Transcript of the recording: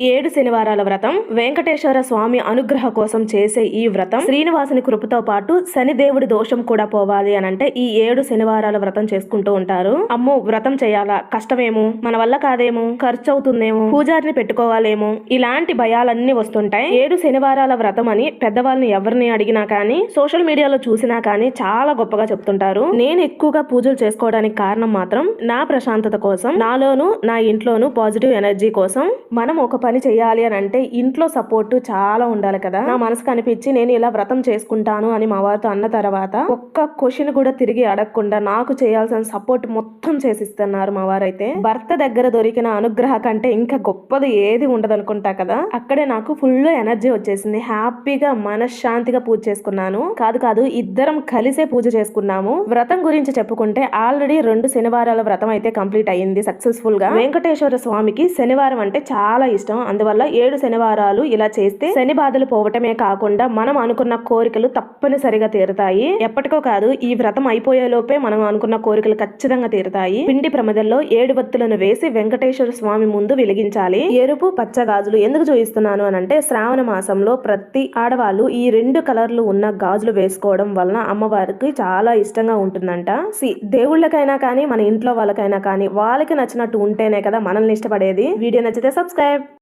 ఏడు శనివారాల వ్రతం వెంకటేశ్వర స్వామి అనుగ్రహ కోసం చేసే ఈ వ్రతం శ్రీనివాసుని కృపతో పాటు శనిదేవుడి దోషం కూడా పోవాలి అని అంటే ఈ ఏడు శనివారాల వ్రతం చేసుకుంటూ ఉంటారు. అమ్మో వ్రతం చేయాలా? కష్టమేమో? మన వల్ల కాదేమో? ఖర్చు అవుతుందేమో పూజారిని పెట్టుకోవాలేమో? ఇలాంటి భయాలన్నీ వస్తుంటాయి. ఏడు శనివారాల వ్రతం అని పెద్దవాళ్ళని ఎవరిని అడిగినా కానీ సోషల్ మీడియాలో చూసినా కానీ చాలా గొప్పగా చెప్తుంటారు. నేను ఎక్కువగా పూజలు చేసుకోవడానికి కారణం మాత్రం నా ప్రశాంతత కోసం నాలోను నా ఇంట్లోను పాజిటివ్ ఎనర్జీ కోసం మనం ఒక పని చేయాలి అని అంటే ఇంట్లో సపోర్ట్ చాలా ఉండాలి కదా. నా మనసుకు అనిపించి నేను ఇలా వ్రతం చేసుకుంటాను అని మా వారితో అన్న తర్వాత ఒక్క క్వశ్చన్ కూడా తిరిగి అడగకుండా నాకు చేయాల్సిన సపోర్ట్ మొత్తం చేసిస్తున్నారు మా వారైతే. భర్త దగ్గర దొరికిన అనుగ్రహ కంటే ఇంకా గొప్పది ఏది ఉండదు అనుకుంటా కదా. అక్కడే నాకు ఫుల్ ఎనర్జీ వచ్చేసింది. హ్యాపీగా మనశ్శాంతిగా పూజ చేసుకున్నాను. కాదు కాదు ఇద్దరం కలిసే పూజ చేసుకున్నాము. వ్రతం గురించి చెప్పుకుంటే ఆల్రెడీ రెండు శనివారాల వ్రతం అయితే కంప్లీట్ అయ్యింది సక్సెస్ఫుల్గా. వెంకటేశ్వర స్వామికి శనివారం అంటే చాలా ఇష్టం. అందువల్ల ఏడు శనివారాలు ఇలా చేస్తే శని బాధలు పోవటమే కాకుండా మనం అనుకున్న కోరికలు తప్పనిసరిగా తీరుతాయి. ఎప్పటికో కాదు ఈ వ్రతం అయిపోయే లోపే మనం అనుకున్న కోరికలు ఖచ్చితంగా తీరుతాయి. పిండి ప్రమదల్లో ఏడు వత్తులను వేసి వెంకటేశ్వర స్వామి ముందు వెలిగించాలి. ఎరుపు పచ్చ గాజులు ఎందుకు చూపిస్తున్నాను అని అంటే శ్రావణ మాసంలో ప్రతి ఆడవాళ్ళు ఈ రెండు కలర్లు ఉన్న గాజులు వేసుకోవడం వలన అమ్మవారికి చాలా ఇష్టంగా ఉంటుందంట. సి దేవుళ్ళకైనా కానీ మన ఇంట్లో వాళ్ళకైనా కానీ వాళ్ళకి నచ్చినట్టు ఉంటేనే కదా మనల్ని ఇష్టపడేది. వీడియో నచ్చితే సబ్స్క్రైబ్.